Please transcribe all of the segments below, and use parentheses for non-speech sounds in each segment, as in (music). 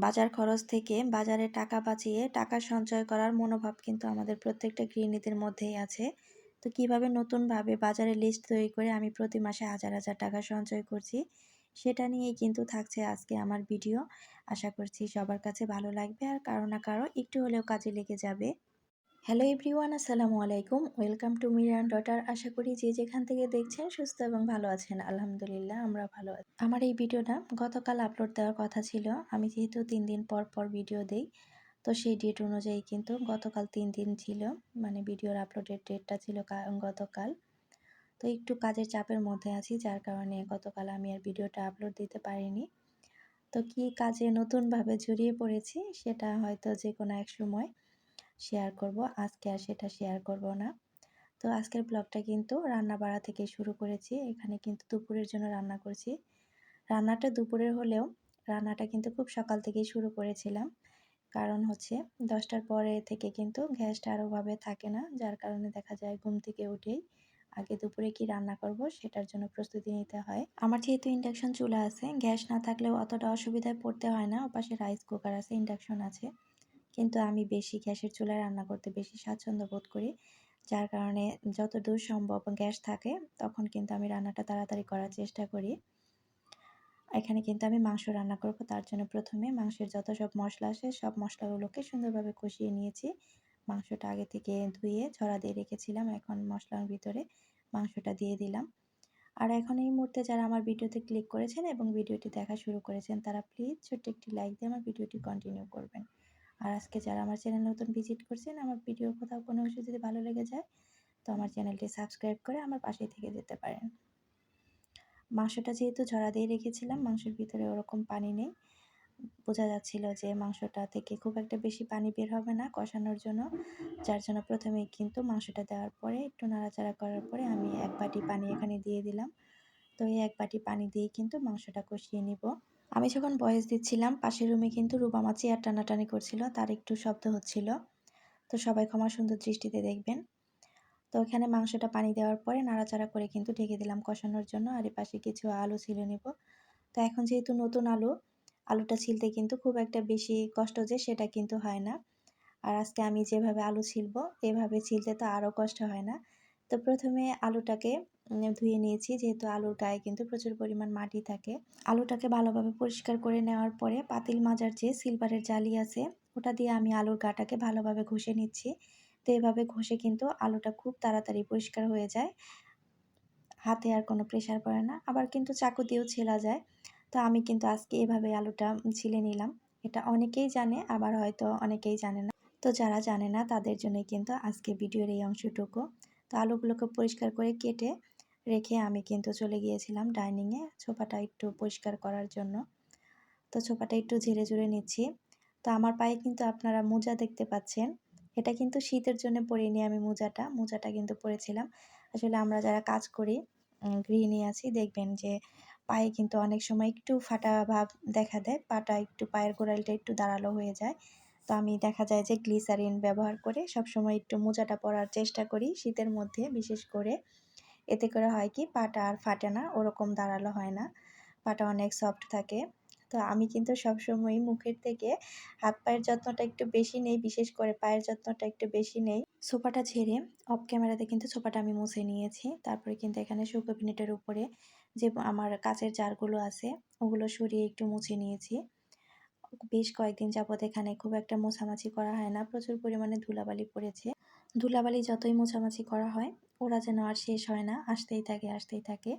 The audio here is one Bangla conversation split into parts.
বাজার খরচ থেকে বাজারে টাকা বাঁচিয়ে টাকা সঞ্চয় করার মনোভাব কিন্তু আমাদের প্রত্যেকটা গৃহিণীদের মধ্যেই আছে। তো কীভাবে নতুনভাবে বাজারে লিস্ট তৈরি করে আমি প্রতি মাসে হাজার হাজার টাকা সঞ্চয় করছি, সেটা নিয়েই কিন্তু থাকছে আজকে আমার ভিডিও আশা করছি সবার কাছে ভালো লাগবে আর কারও না কারও একটু হলেও কাজে লেগে যাবে। হ্যালো এভরিওয়ান, আসসালামু আলাইকুম। Welcome to Miran daughter. আশা করি যে যেখান থেকে দেখছেন সুস্থ এবং ভালো আছেন। আলহামদুলিল্লাহ, আমরা ভালো আছি। আমার এই ভিডিওটা গতকাল আপলোড দেওয়ার কথা ছিল। আমি যেহেতু তিন দিন পর পর ভিডিও দেই, তো সেই ডেট অনুযায়ী কিন্তু গতকাল তিন দিন ছিল। মানে ভিডিওর আপলোডের ডেটটা ছিল গতকাল। তো একটু কাজের চাপের মধ্যে আছি, যার কারণে গতকাল আমি আর ভিডিওটা আপলোড দিতে পারিনি। তো কি কাজে নতুনভাবে জড়িয়ে পড়েছি, সেটা হয়তো যে কোনো এক সময়। শেয়ার করব। আজকে আর সেটা শেয়ার করব না। তো আজকের ব্লগটা কিন্তু রান্না বাড়া থেকে শুরু করেছি। এখানে কিন্তু দুপুরের জন্য রান্না করছি। রান্নাটা দুপুরের হলেও রান্নাটা কিন্তু খুব সকাল থেকেই শুরু করেছিলাম। কারণ হচ্ছে দশটার পরে থেকে কিন্তু গ্যাসটা আরোভাবে থাকে না। যার কারণে দেখা যায় ঘুম থেকে উঠেই আগে দুপুরে কি রান্না করব সেটার জন্য প্রস্তুতি নিতে হয়। আমার যেহেতু ইন্ডাকশন চুলা আছে গ্যাস না থাকলেও অতটা অসুবিধায় পড়তে হয় না। ওপাশে রাইস কুকার আছে ইন্ডাকশন আছে। কিন্তু আমি বেশি গ্যাসের চুলায় রান্না করতে বেশি স্বাচ্ছন্দ্য বোধ করি। যার কারণে যত দূর সম্ভব গ্যাস থাকে, তখন কিন্তু আমি রান্নাটা তাড়াতাড়ি করার চেষ্টা করি। এখানে কিন্তু আমি মাংস রান্না করব, তার জন্য প্রথমে মাংসের যত সব মশলা আসে সব মশলাগুলোকে সুন্দরভাবে কষিয়ে নিয়েছি। মাংসটা আগে থেকে ধুয়ে ছড়া দিয়ে রেখেছিলাম, এখন মশলার ভিতরে মাংসটা দিয়ে দিলাম। আর এখন এই মুহূর্তে যারা আমার ভিডিওতে ক্লিক করেছেন এবং ভিডিওটি দেখা শুরু করেছেন, তারা প্লিজ ছোট্ট একটি লাইক দিয়ে আমার ভিডিওটি কন্টিনিউ করবেন। আর আজকে যারা আমার চ্যানেল নতুন ভিজিট করছেন, আমার ভিডিও কোথাও কোনো কিছু যদি ভালো লেগে যায়, তো আমার চ্যানেলটি সাবস্ক্রাইব করে আমার পাশেই থেকে যেতে পারেন। মাংসটা যেহেতু ঝরা দিয়ে রেখেছিলাম, মাংসের ভিতরে ওরকম পানি নেই। বোঝা যাচ্ছিল যে মাংসটা থেকে খুব একটা বেশি পানি বের হবে না কষানোর জন্য, যার জন্য প্রথমেই কিন্তু মাংসটা দেওয়ার পরে, একটু নাড়াচাড়া করার পরে আমি এক বাটি পানি এখানে দিয়ে দিলাম। তো এই এক বাটি পানি দিয়ে কিন্তু মাংসটা কষিয়ে নিব। আমি যখন বয়স দিচ্ছিলাম, পাশের রুমে কিন্তু রুবামা চেয়ার টানাটানি করছিল, তার একটু শব্দ হচ্ছিল। তো সবাই ক্ষমা সুন্দর দৃষ্টিতে দেখবেন। তো ওখানে মাংসটা পানি দেওয়ার পরে নাড়াচাড়া করে কিন্তু ঢেকে দিলাম কষানোর জন্য, আর এ পাশে কিছু আলু ছিলে নেব। তো এখন যেহেতু নতুন আলু, আলুটা ছিলতে কিন্তু খুব একটা বেশি কষ্ট যে সেটা কিন্তু হয় না। আর আজকে আমি যেভাবে আলু ছিলব, এভাবে ছিলতে তো আরও কষ্ট হয় না। তো প্রথমে আলুটাকে ধুয়ে নিয়েছি। যেহেতু আলুর গায়ে কিন্তু প্রচুর পরিমাণ মাটি থাকে। আলুটাকে ভালোভাবে পরিষ্কার করে নেওয়ার পরে পাতিল মাজার যে সিলভারের জালি আছে, ওটা দিয়ে আমি আলুর গাটাকে ভালোভাবে ঘষে নিচ্ছি। তো এভাবে ঘষে কিন্তু আলুটা খুব তাড়াতাড়ি পরিষ্কার হয়ে যায়। হাতে আর কোনো প্রেশার পড়ে না। আবার কিন্তু চাকু দিয়েও ছেলা যায়। তো আমি কিন্তু আজকে এভাবে আলুটা ছিলে নিলাম। এটা অনেকেই জানে, আবার হয়তো অনেকেই জানে না। তো যারা জানে না, তাদের জন্য কিন্তু আজকে ভিডিওর এই অংশটুকু। তো আলুগুলোকে পরিষ্কার করে কেটে রেখে আমি কিন্তু চলে গিয়েছিলাম ডাইনিংয়ে ছোপাটা একটু পরিষ্কার করার জন্য। তো ছোপাটা একটু ঝেড়ে ঝুড়ে নিচ্ছি। তো আমার পায়ে কিন্তু আপনারা মোজা দেখতে পাচ্ছেন। এটা কিন্তু শীতের জন্য পরিনি আমি মোজাটা মোজাটা কিন্তু পরেছিলাম। আসলে আমরা যারা কাজ করি গৃহিণী আছি, দেখবেন যে পায়ে কিন্তু অনেক সময় একটু ফাটা ভাব দেখা দেয়, পাটা একটু পায়ের গোড়ালটা একটু দাঁড়াল হয়ে যায়। তো আমি দেখা যায় যে গ্লিসারিন ব্যবহার করে সব সময় একটু মোজাটা পরার চেষ্টা করি শীতের মধ্যে, বিশেষ করে এতে করে হয় কি পাটা আর ফাটে না, ওরকম দাঁড়াল হয় না। পাটা অনেক সফট থাকে। তো আমি কিন্তু সবসময় মুখের থেকে হাত পায়ের যত্নটা একটু বেশি নেই, বিশেষ করে পায়ের যত্নটা একটু বেশি নেই। সোফাটা ঝেড়ে অফ ক্যামেরাতে কিন্তু সোফাটা আমি মুছে নিয়েছি। তারপরে কিন্তু এখানে শুকো পিনেটের উপরে যে আমার কাচের জারগুলো আছে, ওগুলো সরিয়ে একটু মুছে নিয়েছি। বেশ কয়েকদিন যাবৎ এখানে খুব একটা মোছামাছি করা হয় না। প্রচুর পরিমাণে ধুলাবালি পড়েছে। ধুলাবালি যতই মোছামাছি করা হয় ওরা যেন আর শেষ হয় না, আসতেই থাকে আসতেই থাকে।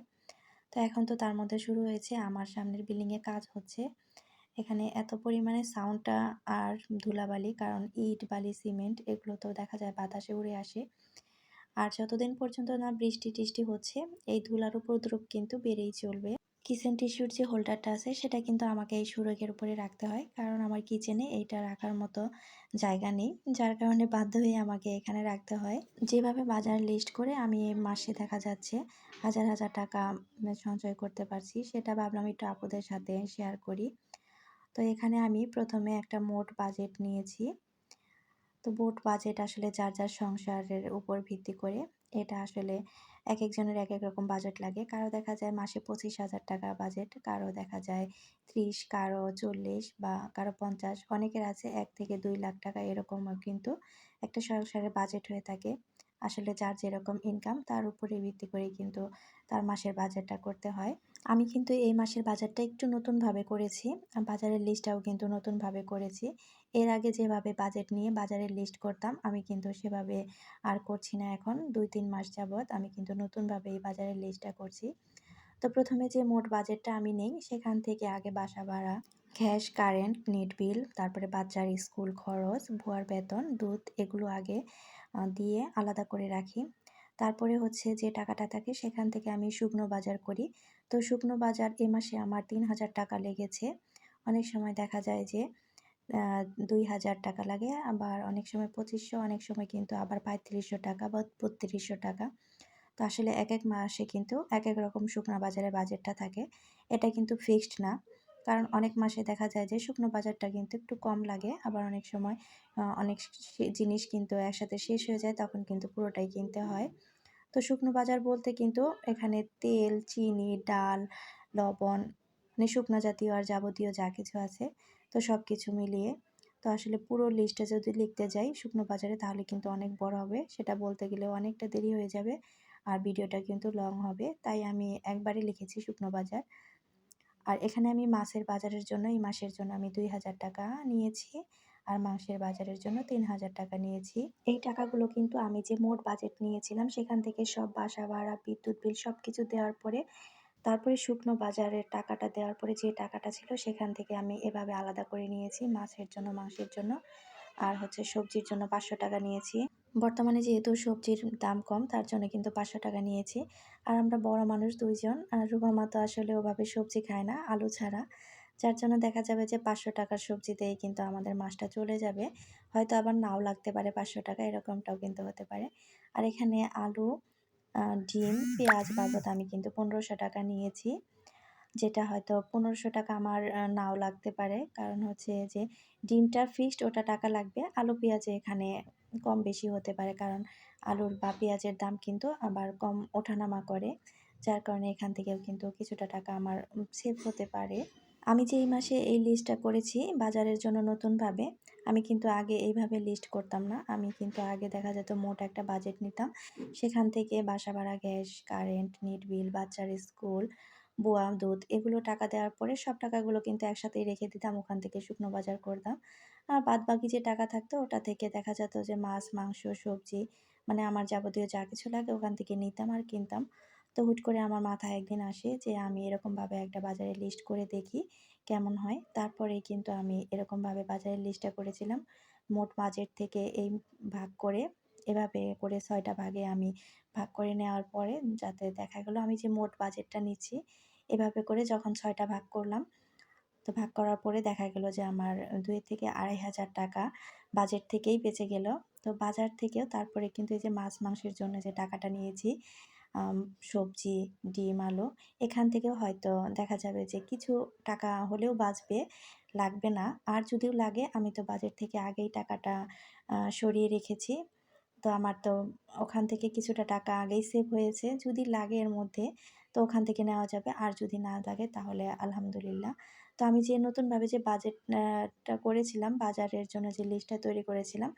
তো এখন তো তার মধ্যে শুরু হয়েছে, আমার সামনের বিল্ডিংয়ে কাজ হচ্ছে। এখানে এত পরিমাণে সাউন্ডটা আর ধুলাবালি, কারণ ইট, বালি সিমেন্ট এগুলো তো দেখা যায় বাতাসে উড়ে আসে। আর যতদিন পর্যন্ত না বৃষ্টি টিষ্টি হচ্ছে, এই ধুলার উপদ্রব কিন্তু বেড়েই চলবে। কিচেন টিস্যুর যে হোল্ডারটা আছে, সেটা কিন্তু আমাকে এই সুরগের উপরে রাখতে হয়। কারণ আমার কিচেনে এইটা রাখার মতো জায়গা নেই। যার কারণে বাধ্য হয়ে আমাকে এখানে রাখতে হয়। যেভাবে বাজার লিস্ট করে আমি মাসে দেখা যাচ্ছে হাজার হাজার টাকা সঞ্চয় করতে পারছি, সেটা ভাবলাম একটু আপুদের সাথে শেয়ার করি। তো এখানে আমি প্রথমে একটা মোট বাজেট নিয়েছি। তো বোট বাজেট আসলে যার যার সংসারের উপর ভিত্তি করে এটা আসলে এক একজনের এক এক রকম বাজেট লাগে। কারও দেখা যায় মাসে ২৫,০০০ টাকা বাজেট, কারও দেখা যায় ৩০, কারও ৪০ বা কারও ৫০ অনেকের আছে এক থেকে দুই লাখ টাকা এরকমও কিন্তু একটা সংসারের বাজেট হয়ে থাকে। আসলে যার যেরকম ইনকাম তার উপরে ভিত্তি করে কিন্তু তার মাসের বাজেটটা করতে হয়। আমি কিন্তু এই মাসের বাজারটা একটু নতুনভাবে করেছি। বাজারের লিস্টটাও কিন্তু নতুনভাবে করেছি। এর আগে যেভাবে বাজেট নিয়ে বাজারের লিস্ট করতাম আমি কিন্তু সেভাবে আর করছি না এখন। ২-৩ মাস যাবৎ আমি কিন্তু নতুনভাবে এই বাজারের লিস্টটা করছি। তো প্রথমে যে মোট বাজেটটা আমি নেই সেখান থেকে আগে বাসা ভাড়া, গ্যাস, কারেন্ট, নেট বিল, তারপরে বাচ্চার স্কুল খরচ, ভুয়ার বেতন, দুধ এগুলো আগে দিয়ে আলাদা করে রাখি। তারপরে হচ্ছে যে টাকাটা থাকে সেখান থেকে আমি শুকনো বাজার করি। তো শুকনো বাজার এ মাসে আমার তিন হাজার টাকা লেগেছে। অনেক সময় দেখা যায় যে দুই হাজার টাকা লাগে, আবার অনেক সময় পঁচিশশো, অনেক সময় কিন্তু আবার পঁয়ত্রিশশো টাকা বা বত্রিশশো টাকা। তো আসলে এক এক মাসে কিন্তু এক এক রকম শুকনো বাজারের বাজেটটা থাকে। এটা কিন্তু ফিক্সড না। কারণ অনেক মাসে দেখা যায় যে শুকনো বাজারটা কিন্তু একটু কম লাগে, আবার অনেক সময় অনেক জিনিস কিন্তু একসাথে শেষ হয়ে যায়, তখন কিন্তু পুরোটাই কিনতে হয়। তো শুকনো বাজার বলতে কিন্তু এখানে তেল, চিনি, ডাল, লবণ মানে শুকনো জাতীয় আর যাবতীয় যা কিছু আছে, তো সব কিছু মিলিয়ে। তো আসলে পুরো লিস্টটা যদি লিখতে যাই শুকনো বাজারে তাহলে কিন্তু অনেক বড় হবে, সেটা বলতে গেলে অনেকটা দেরি হয়ে যাবে, আর ভিডিওটা কিন্তু লং হবে, তাই আমি একবারে লিখেছি শুকনো বাজার। আর এখানে আমি মাছের বাজারের জন্য, এই মাসের জন্য আমি দুই হাজার টাকা নিয়েছি আর মাংসের বাজারের জন্য তিন হাজার টাকা নিয়েছি। এই টাকাগুলো কিন্তু আমি যে মোট বাজেট নিয়েছিলাম, সেখান থেকে সব বাসা ভাড়া, বিদ্যুৎ বিল সব কিছু দেওয়ার পরে, তারপরে শুকনো বাজারের টাকাটা দেওয়ার পরে যে টাকাটা ছিল, সেখান থেকে আমি এভাবে আলাদা করে নিয়েছি মাছের জন্য, মাংসের জন্য। আর হচ্ছে সবজির জন্য পাঁচশো টাকা নিয়েছি। বর্তমানে যেহেতু সবজির দাম কম, তার জন্য কিন্তু পাঁচশো টাকা নিয়েছি। আর আমরা বড় মানুষ দুইজন, আর রুবামা তো আসলে ওভাবে সবজি খায় না, আলু ছাড়া। যার জন্য দেখা যাবে যে পাঁচশো টাকার সবজিতেই কিন্তু আমাদের মাছটা চলে যাবে। হয়তো আবার নাও লাগতে পারে পাঁচশো টাকা, এরকমটাও কিন্তু হতে পারে। আর এখানে আলু ডিম, পেঁয়াজ বাবদ আমি কিন্তু পনেরোশো টাকা নিয়েছি। যেটা হয়তো পনেরোশো টাকা আমার নাও লাগতে পারে। কারণ হচ্ছে যে ডিমটা ফিক্সড ওটা টাকা লাগবে, আলু পেঁয়াজে এখানে কম বেশি হতে পারে। কারণ আলুর বা পেঁয়াজের দাম কিন্তু আবার কম ওঠানামা করে। যার কারণে এখান থেকেও কিন্তু কিছুটা টাকা আমার সেভ হতে পারে। আমি যে এই মাসে এই লিস্টটা করেছি বাজারের জন্য নতুনভাবে, আমি কিন্তু আগে এইভাবে লিস্ট করতাম না। আমি কিন্তু আগে দেখা যেত মোট একটা বাজেট নিতাম। সেখান থেকে বাসা ভাড়া, গ্যাস কারেন্ট নিট বিল বাচ্চার স্কুল বোয়া দুধ এগুলো টাকা দেওয়ার পরে সব টাকাগুলো কিন্তু একসাথেই রেখে দিতাম। ওখান থেকে শুকনো বাজার করতাম। আর বাদ বাকি যে টাকা থাকতো, ওটা থেকে দেখা যেত যে মাছ, মাংস, সবজি মানে আমার যাবতীয় যা কিছু লাগে ওখান থেকে নিতাম আর কিনতাম। তো হুট করে আমার মাথায় একদিন আসে যে আমি এরকমভাবে একটা বাজারে লিস্ট করে দেখি কেমন হয়। তারপরেই কিন্তু আমি এরকমভাবে বাজারের লিস্টটা করেছিলাম। মোট বাজেট থেকে এই ভাগ করে, এভাবে করে ছয়টা ভাগে আমি ভাগ করে নেওয়ার পরে যাতে দেখা গেলো আমি যে মোট বাজেটটা নিচ্ছি এভাবে করে যখন ছয়টা ভাগ করলাম, তো ভাগ করার পরে দেখা গেল যে আমার দুই থেকে আড়াই হাজার টাকা বাজেট থেকেই বেঁচে গেল। তো বাজার থেকেও তারপরে কিন্তু এই যে মাছ মাংসের জন্য যে টাকাটা নিয়েছি সবজি, ডিম, আলু, এখান থেকেও হয়তো দেখা যাবে যে কিছু টাকা হলেও বাঁচবে, লাগবে না। আর যদিও লাগে, আমি তো বাজেট থেকে আগেই টাকাটা সরিয়ে রেখেছি। তো আমার তো ওখান থেকে কিছুটা টাকা আগেই সেভ হয়েছে। যদি লাগে এর মধ্যে তো ওখান থেকে নেওয়া যাবে। আর যদি না লাগে তাহলে আলহামদুলিল্লাহ। তো আমি যে নতুনভাবে যে বাজেটটা করেছিলাম, বাজারের জন্য যে লিস্টটা তৈরি করেছিলাম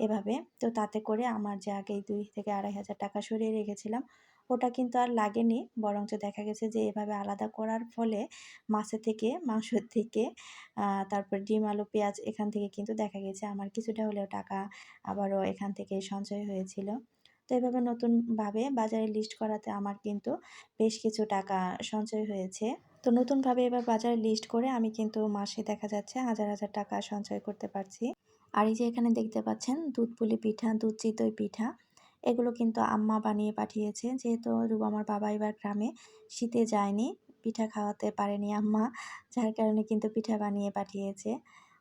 এভাবে, তো তাতে করে আমার যে আগেই দুই থেকে আড়াই হাজার টাকা সরিয়ে রেখেছিলাম, ওটা কিন্তু আর লাগেনি। বরঞ্চ দেখা গেছে যে এভাবে আলাদা করার ফলে মাছের থেকে, মাংসের থেকে তারপর ডিম, আলু, পেঁয়াজ এখান থেকে কিন্তু দেখা গেছে আমার কিছুটা হলেও টাকা আবারও এখান থেকে সঞ্চয় হয়েছিল। তো এভাবে নতুনভাবে বাজারে লিস্ট করাতে আমার কিন্তু বেশ কিছু টাকা সঞ্চয় হয়েছে। তো নতুনভাবে এবার বাজারে লিস্ট করে আমি কিন্তু মাসে দেখা যাচ্ছে হাজার হাজার টাকা সঞ্চয় করতে পারছি। আর এই যে এখানে দেখতে পাচ্ছেন দুধ পুলি পিঠা, দুধ চিতই পিঠা, এগুলো কিন্তু আম্মা বানিয়ে পাঠিয়েছে। যেহেতু রুব আমার বাবা এবার গ্রামে শীতে যায়নি, পিঠা খাওয়াতে পারেনি আম্মা, যার কারণে কিন্তু পিঠা বানিয়ে পাঠিয়েছে।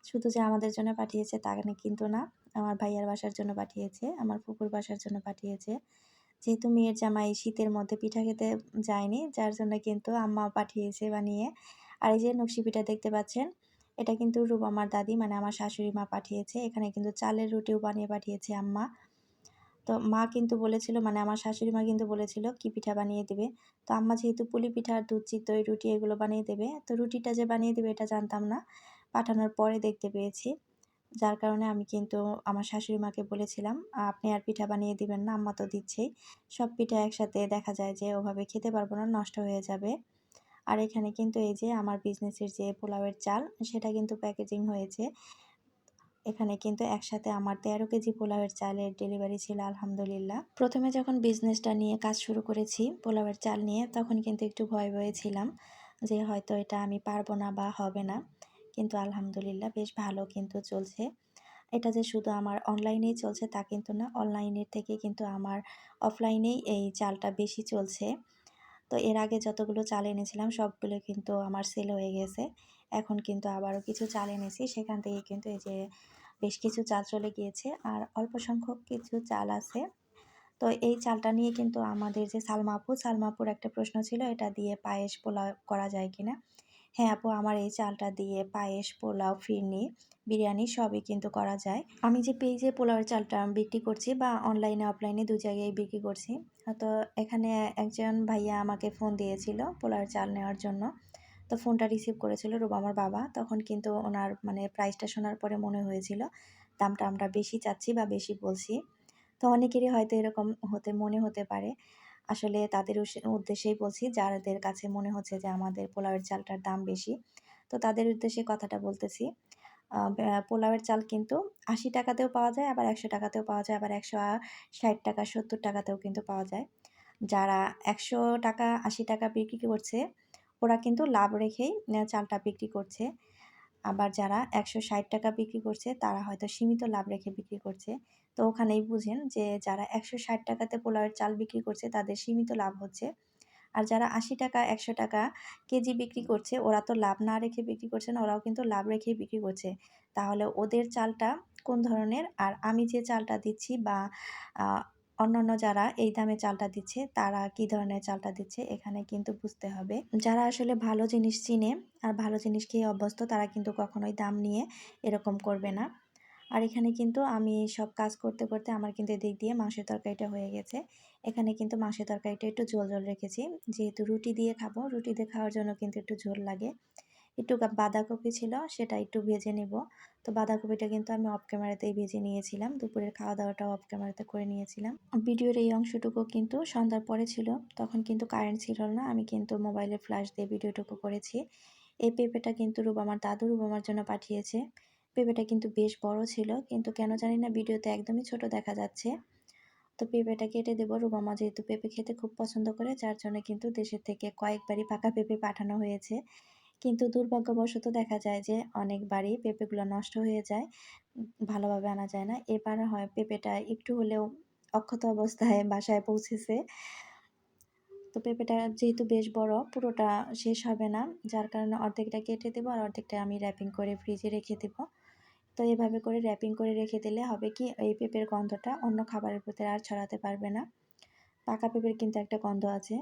শুধু যে আমাদের জন্য পাঠিয়েছে তা কিন্তু না, আমার ভাইয়ার বাসার জন্য পাঠিয়েছে, আমার ফুপুর বাসার জন্য পাঠিয়েছে। যেহেতু মেয়ের জামাই শীতের মধ্যে পিঠা খেতে যায়নি, যার জন্য কিন্তু আম্মা পাঠিয়েছে বানিয়ে। আর এই যে নকশি পিঠা দেখতে পাচ্ছেন, এটা কিন্তু রূপ আমার দাদি মানে আমার শাশুড়ি মা পাঠিয়েছে। এখানে কিন্তু চালের রুটিও বানিয়ে পাঠিয়েছে আম্মা। তো তো মা কিন্তু বলেছিল মানে আমার শাশুড়ি মা কিন্তু বলেছিল, কি পিঠা বানিয়ে দেবে? তো আম্মা যেহেতু পুলি পিঠা আর দুধ, চিতই, রুটি এগুলো বানিয়ে দেবে, তো রুটিটা যে বানিয়ে দেবে এটা জানতাম না। পাঠানোর পরে দেখতে পেয়েছি। যার কারণে আমি কিন্তু আমার শাশুড়ি মাকে বলেছিলাম, আপনি আর পিঠা বানিয়ে দিবেন না, আম্মা তো দিচ্ছেই। সব পিঠা একসাথে দেখা যায় যে ওভাবে খেতে পারব না, নষ্ট হয়ে যাবে। আর এখানে কিন্তু এই যে আমার বিজনেসের যে পোলাওয়ের চাল, সেটা কিন্তু প্যাকেজিং হয়েছে। এখানে কিন্তু একসাথে আমার তেরো কেজি পোলাওয়ের চালের ডেলিভারি ছিল, আলহামদুলিল্লাহ। প্রথমে যখন বিজনেসটা নিয়ে কাজ শুরু করেছি, পোলাওয়ের চাল নিয়ে, তখন কিন্তু একটু ভয় ভয়ে ছিলাম যে হয়তো এটা আমি পারব না বা হবে না। কিন্তু আলহামদুলিল্লাহ বেশ ভালো কিন্তু চলছে। এটা যে শুধু আমার অনলাইনেই চলছে তা কিন্তু না অনলাইনের থেকে কিন্তু আমার অফলাইনেই এই চালটা বেশি চলছে। তো এর আগে যতগুলো চাল এনেছিলাম সবগুলো কিন্তু আমার সেল হয়ে গেছে। এখন কিন্তু আবারও কিছু চাল এনেছি, সেখান থেকে কিন্তু এই যে বেশ কিছু চাল চলে গিয়েছে আর অল্প সংখ্যক কিছু চাল আছে। তো এই চালটা নিয়ে কিন্তু আমাদের যে সালমাপুর সালমাপুর একটা প্রশ্ন ছিল, এটা দিয়ে পায়েস পোলাও করা যায় কিনা? হ্যাঁ আপু, আমার এই চালটা দিয়ে পায়েস, পোলাও, ফিরনি, বিরিয়ানি সবই কিন্তু করা যায়। আমি যে পেজে পোলাওয়ের চালটা বিক্রি করছি বা অনলাইনে অফলাইনে দু জায়গায় বিক্রি করছি, তো এখানে একজন ভাইয়া আমাকে ফোন দিয়েছিল পোলাওয়ের চাল নেওয়ার জন্য। তো ফোনটা রিসিভ করেছিল রুবামার বাবা। তখন কিন্তু ওনার মানে প্রাইসটা শোনার পরে মনে হয়েছিল, দামটা আমরা বেশি চাচ্ছি বা বেশি বলছি। তো অনেকেরই হয়তো এরকম হতে, মনে হতে পারে। আসলে তাদের উদ্দেশ্যেই বলছি যাদের কাছে মনে হচ্ছে যে আমাদের পোলাওয়ের চালটার দাম বেশি, তো তাদের উদ্দেশ্যে কথাটা বলতেছি। পোলাওয়ের চাল কিন্তু আশি টাকাতেও পাওয়া যায়, আবার একশো টাকাতেও পাওয়া যায়, আবার একশো ষাট টাকা, সত্তর টাকাতেও কিন্তু পাওয়া যায়। যারা একশো টাকা, আশি টাকা বিক্রি করছে, ওরা কিন্তু লাভ রেখেই চালটা বিক্রি করছে। আবার যারা একশো ষাট টাকা বিক্রি করছে, তারা হয়তো সীমিত লাভ রেখে বিক্রি করছে। তো ওখানেই বুঝেন যে যারা একশো ষাট টাকাতে পোলাওয়ের চাল বিক্রি করছে, তাদের সীমিত লাভ হচ্ছে। আর যারা আশি টাকা, একশো টাকা কেজি বিক্রি করছে, ওরা তো লাভ না রেখে বিক্রি করছে না, ওরাও কিন্তু লাভ রেখেই বিক্রি করছে। তাহলে ওদের চালটা কোন ধরনের? আর আমি যে চালটা দিচ্ছি বা অন্যান্য যারা এই দামে চালটা দিচ্ছে, তারা কি ধরনের চালটা দিচ্ছে এখানে কিন্তু বুঝতে হবে। যারা আসলে ভালো জিনিস চিনে আর ভালো জিনিস খেয়ে অভ্যস্ত, তারা কিন্তু কখনোই দাম নিয়ে এরকম করবে না। আর এখানে কিন্তু আমি সব কাজ করতে করতে আমার কিন্তু এদিক দিয়ে মাংসের তরকারিটা হয়ে গেছে। এখানে কিন্তু মাংসের তরকারিটা একটু ঝোল ঝোল রেখেছি। যেহেতু রুটি দিয়ে খাব, রুটি দিয়ে খাওয়ার জন্য কিন্তু একটু ঝোল লাগে। একটু বাঁধাকপি ছিল সেটা একটু ভেজে নেব। তো বাঁধাকপিটা কিন্তু আমি অফ ক্যামেরাতেই ভেজে নিয়েছিলাম। দুপুরের খাওয়া দাওয়াটাও অফ ক্যামেরাতে করে নিয়েছিলাম। ভিডিওর এই অংশটুকু কিন্তু সন্ধ্যার পরে ছিল। তখন কিন্তু কারেন্ট ছিল না। আমি কিন্তু মোবাইলে ফ্ল্যাশ দিয়ে ভিডিওটুকু করেছি। এই পেঁপেটা কিন্তু রূপ, আমার দাদু রূপ আমার জন্য পাঠিয়েছে। পেঁপেটা কিন্তু বেশ বড় ছিল। কিন্তু কেন জানি না ভিডিওতে একদমই ছোট দেখা যাচ্ছে। তো পেঁপেটা কেটে দেবো। রুবামা যেহেতু পেঁপে খেতে খুব পছন্দ করে, যার জন্য কিন্তু দেশের থেকে কয়েকবারই পাকা পেঁপে পাঠানো হয়েছে। কিন্তু দুর্ভাগ্যবশত দেখা যায় যে অনেকবারই পেঁপেগুলো নষ্ট হয়ে যায়, ভালোভাবে আনা যায় না। এবার হয় পেঁপেটা একটু হলেও অক্ষত অবস্থায় (laughs) বাসায় পৌঁছেছে। তো পেঁপেটা যেহেতু বেশ বড়, পুরোটা শেষ হবে না। যার কারণে অর্ধেকটা কেটে দেবো আর অর্ধেকটা আমি র্যাপিং করে ফ্রিজে রেখে দেবো। তো এভাবে করে র্যাপিং করে রেখে দিলে হবে কি, এই পেঁপের গন্ধটা অন্য খাবারের প্রতি আর ছড়াতে পারবে না। পাকা পেঁপের কিন্তু একটা গন্ধ আছে।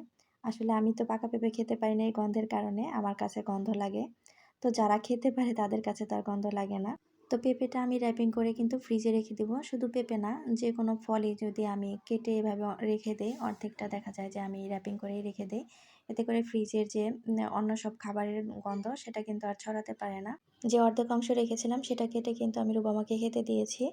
আসলে আমি তো পাকা পেঁপে খেতে পারি না এই গন্ধের কারণে, আমার কাছে গন্ধ লাগে। তো যারা খেতে পারে তাদের কাছে তার গন্ধ লাগে না। তো পেঁপেটা আমি র্যাপিং করে কিন্তু ফ্রিজে রেখে দেবো। শুধু পেঁপে না যে কোনো ফলই যদি আমি কেটে এভাবে রেখে দেই, অর্ধেকটা দেখা যায় যে আমি র্যাপিং করেই রেখে দিই। এতে করে ফ্রিজের যে অন্য সব খাবারের গন্ধ সেটা কিন্তু আর ছড়াতে পারে না। যে অর্ধেক অংশ রেখেছিলাম সেটা কেটে কিন্তু আমি রুবামাকে খেতে দিয়েছি।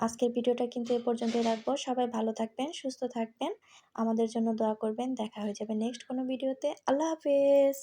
আজকের ভিডিওটা কিন্তু এ পর্যন্তই রাখব। সবাই ভালো থাকবেন, সুস্থ থাকবেন। আমাদের জন্য দোয়া করবেন। দেখা হয়ে যাবে নেক্সট কোনো ভিডিওতে। আল্লাহ হাফেজ।